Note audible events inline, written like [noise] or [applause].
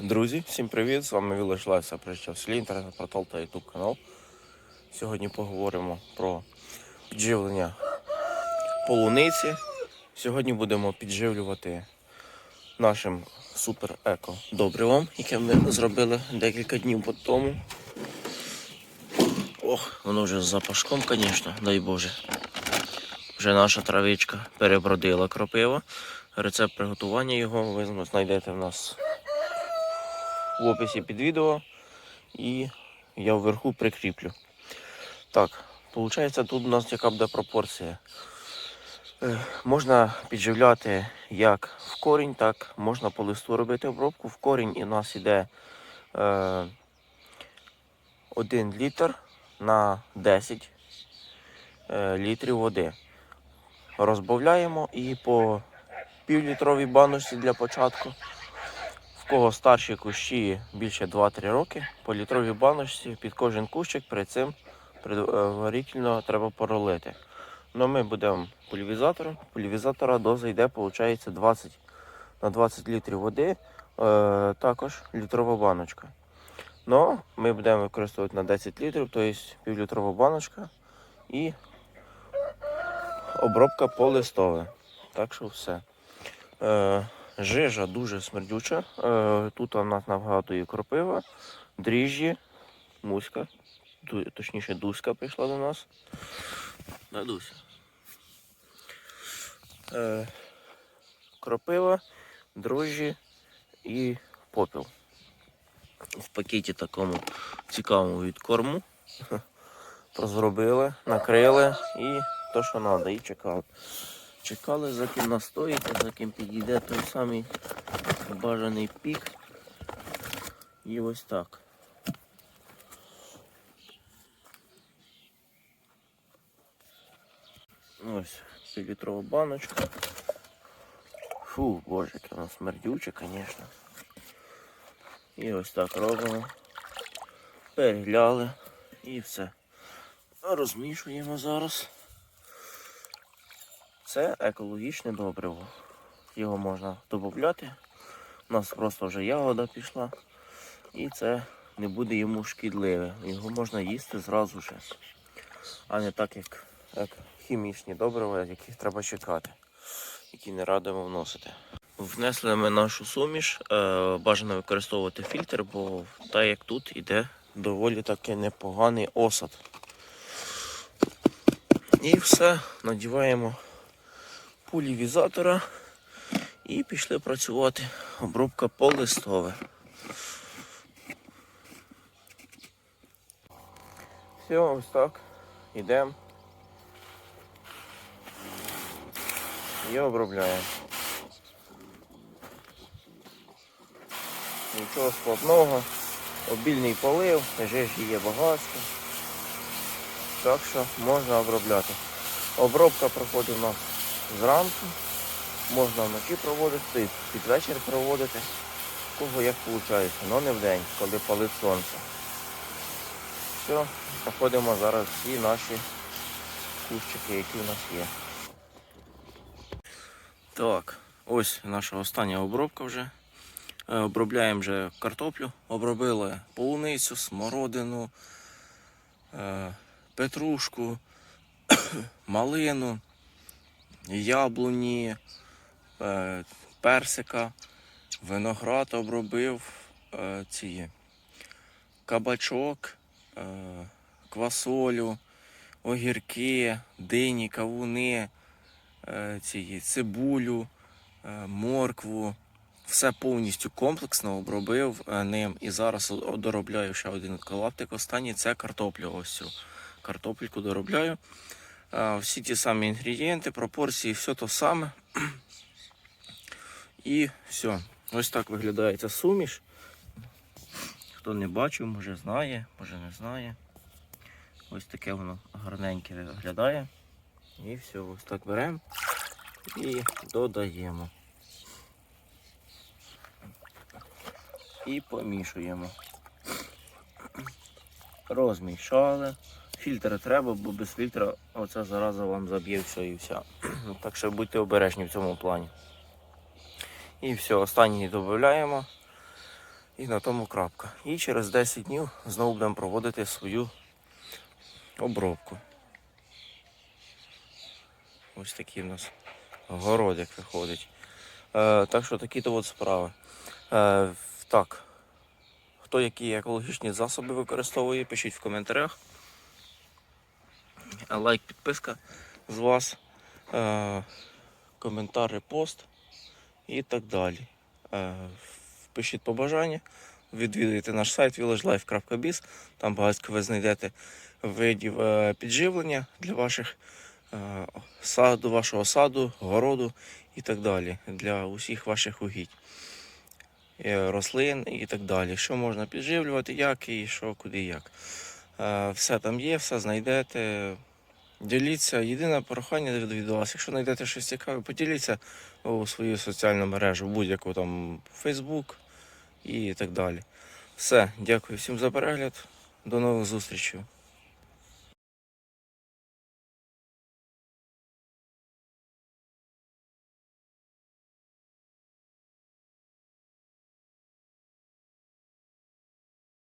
Друзі, всім привіт! З вами Вілиш Лайса, прийшов селі, інтернет-портал та ютуб канал. Сьогодні поговоримо про підживлення полуниці. Сьогодні будемо підживлювати нашим супер еко добривом, яке ми зробили декілька днів по тому. Ох, воно вже з запашком, звісно, дай Боже. Вже наша травичка перебродила кропива. Рецепт приготування його ви знайдете в нас в описі під відео і я вверху прикріплю. Так, виходить, тут у нас яка буде пропорція. Е, Можна підживляти як в корінь, так можна по листу робити обробку. В корінь і у нас йде е, 1 літр на 10 е, літрів води. Розбавляємо і по півлітровій баночці для початку. В кого старші кущі більше 2-3 роки, по літровій баночці під кожен кущик перед цим предварительно треба поролити. Ну ми будемо пульвізатором. Пульвізатора доза йде, виходить, 20 на 20 літрів води, е, також літрова баночка. Ну, ми будемо використовувати на 10 літрів, тобто півлітрова баночка і обробка полистове. Так що все. Е, Жижа дуже смердюча. Е, Тут у нас набагато кропива, дріжджі, муська, точніше дуська прийшла до нас. Да, Дуся. Е, Кропива, дрожжі і попіл. В пакеті такому цікавому від корму. [laughs] Розробили, накрили і то, що треба, і чекали. Чекали, за ким настоїться, за ким підійде той самий бажаний пік. І ось так. Ось півлітрова баночка. Фу, боже, яке воно смердюче, звісно. І ось так робимо. Перегляли і все. Розмішуємо зараз. Це екологічне добриво. Його можна додати. У нас просто вже ягода пішла. І це не буде йому шкідливе. Його можна їсти зразу же. А не так, як, як хімічні добрива, яких треба чекати, які не радимо вносити. Внесли ми нашу суміш. Е, бажано використовувати фільтр, бо так як тут іде доволі таки непоганий осад. І все, надіваємо пулівізатора і пішли працювати. Обробка полистове. Все, ось так. Йдемо. І обробляємо. Нічого складного. Обільний полив, жижі є багатство. Так що можна обробляти. Обробка проходить у нас зранку, можна вночі проводити, під вечір проводити. Кого як виходить, але не в день, коли палить сонце. Все, проходимо зараз всі наші кущики, які у нас є. Так, ось наша остання обробка вже. Е, Обробляємо вже картоплю, обробили полуницю, смородину, е, петрушку, [coughs] малину, яблуні, е, персика, виноград обробив, е, ці кабачок, е, квасолю, огірки, дині, кавуни, ці, цибулю, моркву. Все повністю комплексно обробив ним і зараз доробляю ще один клаптик. Останній це картоплю. Ось цю картопельку доробляю. Всі ті самі інгредієнти, пропорції, все то саме. І все. Ось так виглядає ця суміш. Хто не бачив, може знає, може не знає. Ось таке воно гарненьке виглядає. І все, ось так беремо і додаємо. І помішуємо. Розмішали. Фільтр треба, бо без фільтра оця зараза вам заб'є все і вся. [clears throat] Так що будьте обережні в цьому плані. І все, останній додаємо. І на тому крапка. І через 10 днів знову будемо проводити свою обробку. Ось такий в нас городик виходить. Е, так що такі то от справи. Е, так. Хто які екологічні засоби використовує, пишіть в коментарях. Лайк, підписка з вас, е, коментар, репост і так далі. Е, пишіть побажання, відвідуйте наш сайт villagelife.biz. Там багатько ви знайдете видів е, підживлення для ваших саду, вашого саду, городу і так далі. Для усіх ваших угідь. Рослин і так далі. Що можна підживлювати, як і що, куди як. Е, Все там є, все знайдете. Діліться. Єдине прохання від, вас. Якщо знайдете щось цікаве, поділіться у свою соціальну мережу, будь-яку там Facebook і так далі. Все, дякую всім за перегляд. До нових зустрічей.